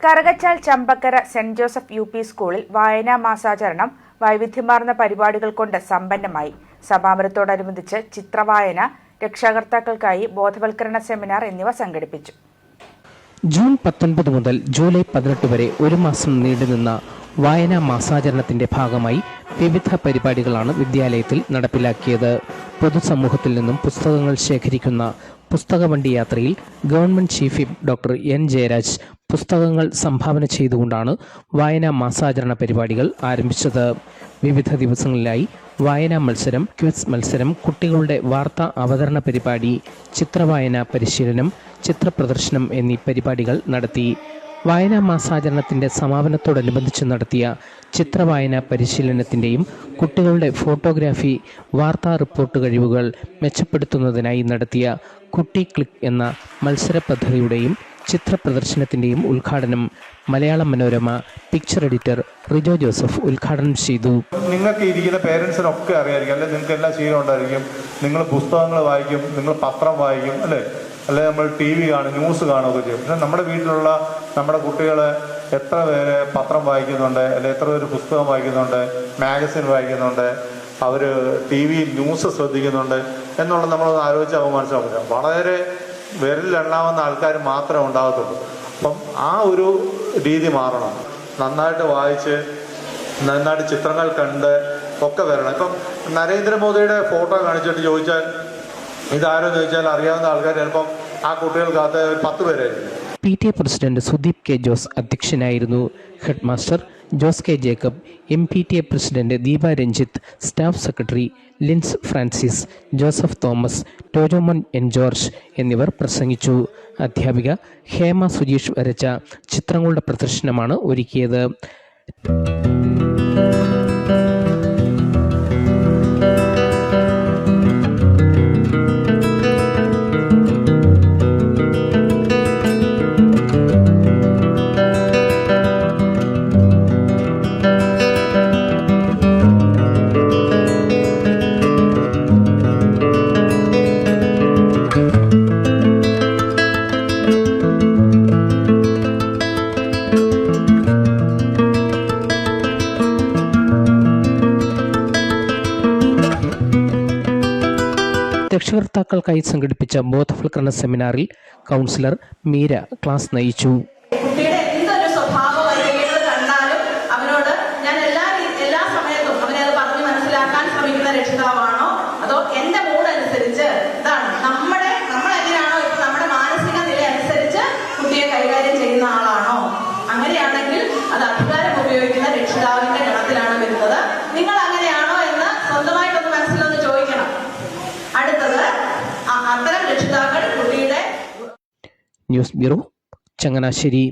Karukachal Champakkara Saint Joseph U P സ്കൂളിൽ വായനാ മാസാചരണം വൈവിധ്യമാർന്ന പരിപാടികൾ കൊണ്ട് സമ്പന്നമായി. സമാപനത്തോടനുബന്ധിച്ച് ചിത്രവായന രക്ഷാകർത്താക്കൾക്കായി ബോധവൽക്കരണ സെമിനാർ എന്നിവ സംഘടിപ്പിച്ചു. ജൂൺ പത്തൊൻപത് മുതൽ ജൂലൈ പതിനെട്ട് വരെ ഒരു മാസം നീണ്ടുനിന്ന വായനാ മാസാചരണത്തിന്റെ ഭാഗമായി വിവിധ പരിപാടികളാണ് വിദ്യാലയത്തിൽ നടപ്പിലാക്കിയത്. പൊതുസമൂഹത്തിൽ നിന്നും പുസ്തകങ്ങൾ ശേഖരിക്കുന്ന പുസ്തകവണ്ടി യാത്രയിൽ government chief doctor N Jayaraj പുസ്തകങ്ങൾ സംഭാവന ചെയ്തുകൊണ്ടാണ് വായനാ മാസാചരണ പരിപാടികൾ ആരംഭിച്ചത്. വിവിധ ദിവസങ്ങളിലായി വായനാ മത്സരം ക്വിസ് മത്സരം കുട്ടികളുടെ വാർത്താ അവതരണ പരിപാടി ചിത്രവായന പരിശീലനം ചിത്രപ്രദർശനം എന്നീ പരിപാടികൾ നടത്തി. വായനാ മാസാചരണത്തിന്റെ സമാപനത്തോടനുബന്ധിച്ച് നടത്തിയ ചിത്രവായന പരിശീലനത്തിന്റെയും കുട്ടികളുടെ ഫോട്ടോഗ്രാഫി വാർത്താ റിപ്പോർട്ട് കഴിവുകൾ മെച്ചപ്പെടുത്തുന്നതിനായി നടത്തിയ കുട്ടി ക്ലിക്ക് എന്ന മത്സര പദ്ധതിയുടെയും ചിത്ര പ്രദർശനത്തിന്റെയും ഉദ്ഘാടനം Malayala Manorama picture editor Rijo Joseph ഉദ്ഘാടനം ചെയ്തു. നിങ്ങൾക്ക് ഇരിക്കുന്ന പേരൻസിനൊക്കെ അറിയായിരിക്കും അല്ലെ? നിങ്ങൾക്ക് എല്ലാ ശീലം ഉണ്ടായിരിക്കും. നിങ്ങൾ പുസ്തകങ്ങൾ വായിക്കും നിങ്ങൾ പത്രം വായിക്കും അല്ലേ? അല്ലെ നമ്മൾ ടി വി കാണും ന്യൂസ് കാണുകയൊക്കെ ചെയ്യും. പക്ഷെ നമ്മുടെ വീട്ടിലുള്ള നമ്മുടെ കുട്ടികൾ എത്ര പേര് പത്രം വായിക്കുന്നുണ്ട് അല്ലെ എത്ര പേര് പുസ്തകം വായിക്കുന്നുണ്ട് മാഗസിൻ വായിക്കുന്നുണ്ട് അവർ ടി വി ന്യൂസ് ശ്രദ്ധിക്കുന്നുണ്ട് എന്നുള്ളത് നമ്മളൊന്ന് ആലോചിച്ച് അവ മനസ്സിലാക്കില്ല വളരെ വിരലിലെണ്ണാവുന്ന ആൾക്കാർ മാത്രമേ ഉണ്ടാകത്തുള്ളൂ. അപ്പം ആ ഒരു രീതി മാറണം. നന്നായിട്ട് വായിച്ച് നന്നായിട്ട് ചിത്രങ്ങൾ കണ്ട് ഒക്കെ വരണം. ഇപ്പം നരേന്ദ്രമോദിയുടെ ഫോട്ടോ കാണിച്ചിട്ട് ചോദിച്ചാൽ ഇതാരോ ചോദിച്ചാൽ അറിയാവുന്ന ആൾക്കാർ ചിലപ്പം ആ കുട്ടികൾക്കകത്ത് പത്ത് പേരായിരിക്കും. P T A president Sudeep K Jose അധ്യക്ഷനായിരുന്നു head master Jose K Jacob M P T A president Deepa Ranjith staff secretary Lins Francis Joseph Thomas Tojomon N George എന്നിവർ പ്രസംഗിച്ചു. അധ്യാപിക ഹേമ സുജീഷ് വരച്ച ചിത്രങ്ങളുടെ പ്രദർശനമാണ് ഒരുക്കിയത്. രക്ഷകർത്താക്കൾക്കായി സംഘടിപ്പിച്ച ബോധവൽക്കരണ സെമിനാറിൽ കൗൺസിലർ മീര ക്ലാസ് നയിച്ചു. അത് എന്റെ മൂഡ് അനുസരിച്ച് ഇതാണ് നമ്മുടെ മാനസിക നില അനുസരിച്ച് കുട്ടിയെ കൈകാര്യം ചെയ്യുന്ന ആളാണോ? അങ്ങനെയാണെങ്കിൽ അത് അധികാരം ഉപയോഗിക്കുന്ന രക്ഷിതാവിന്റെ ന്യൂസ് ബ്യൂറോ ചങ്ങനാശ്ശേരി.